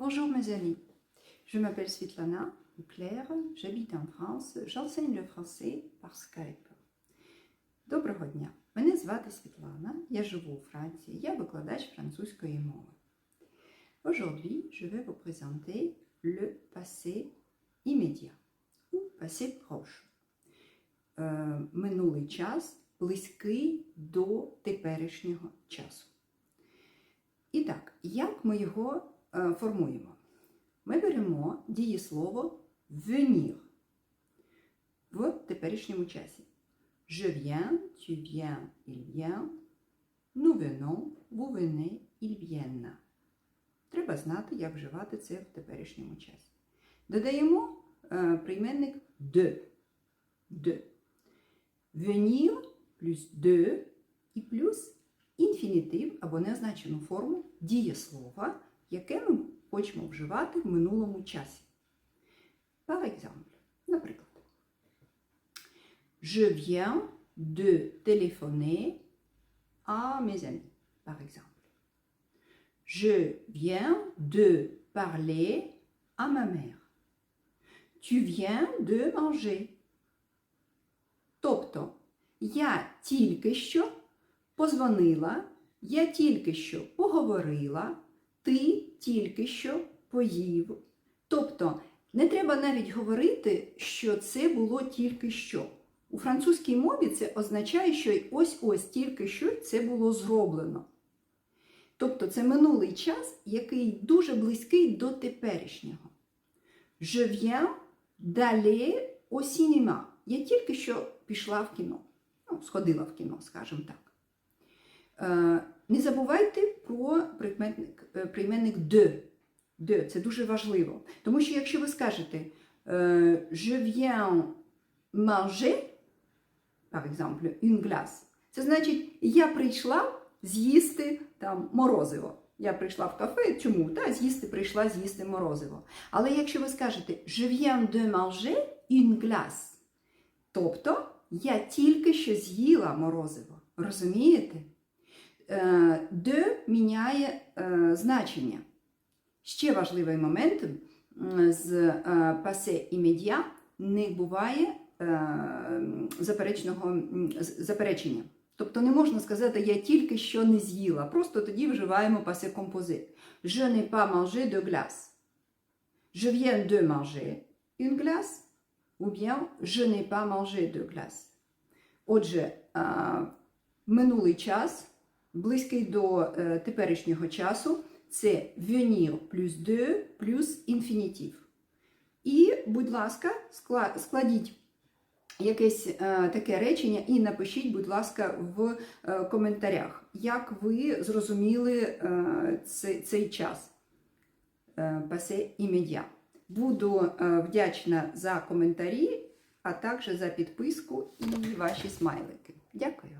Bonjour mes amis, je m'appelle Svetlana ou Claire, j'habite en France, j'enseigne le français par Skype. Доброго дня! Мене звати Світлана, я живу у Франції, я викладач французької мови. Aujourd'hui, je vais vous présenter le passé immédiat ou passé proche. Е, минулий час близький до теперішнього часу. І так, як ми його е, формуємо? Ми беремо дієслово venir в теперішньому часі. Je viens, tu viens, il vient. Nous venons, vous venez, ils viennent. Треба знати, як вживати це в теперішньому часі. Додаємо е, прийменник de. de. Venir плюс de і плюс інфінітив або неозначену форму дієслова, яке ми хочемо вживати в минулому часі. Par exemple, наприклад, Je viens de téléphoner à mes amis, par exemple. Je viens de parler à ma mère. Tu viens de manger. Тобто, я тільки що позвонила, я тільки що поговорила, ти тільки що поїв. Тобто, не треба навіть говорити, що це було тільки що. У французькій мові це означає, що ось-ось тільки що це було зроблено. Тобто це минулий час, який дуже близький до теперішнього. Je viens d'aller au cinéma. Я тільки що пішла в кіно. Ну, сходила в кіно, скажімо так. Не забувайте про е, прийменник de. de. Це дуже важливо. Тому що якщо ви скажете е, Je viens manger, par exemple, une glace, це значить, я прийшла з'їсти там морозиво. Я прийшла в кафе, чому? Та, з'їсти прийшла з'їсти морозиво. Але якщо ви скажете Je viens de manger une glace, тобто я тільки що з'їла морозиво. Розумієте? Е, De міняє е, значення. Ще важливий момент з е, passé immédiat не буває е, заперечного заперечення. Тобто не можна сказати я тільки що не з'їла. Просто тоді вживаємо passé composé. Je n'ai pas mangé de glace. Je viens de manger une glace. Ou bien je n'ai pas mangé de glace. Отже, минулий час, близький до е, теперішнього часу, це venir плюс de плюс інфінітив. І, будь ласка, складіть якесь е, таке речення і напишіть, будь ласка, в е, коментарях, як ви зрозуміли цей, час. Е, Passé immédiat. Буду вдячна за коментарі, а також за підписку і ваші смайлики. Дякую.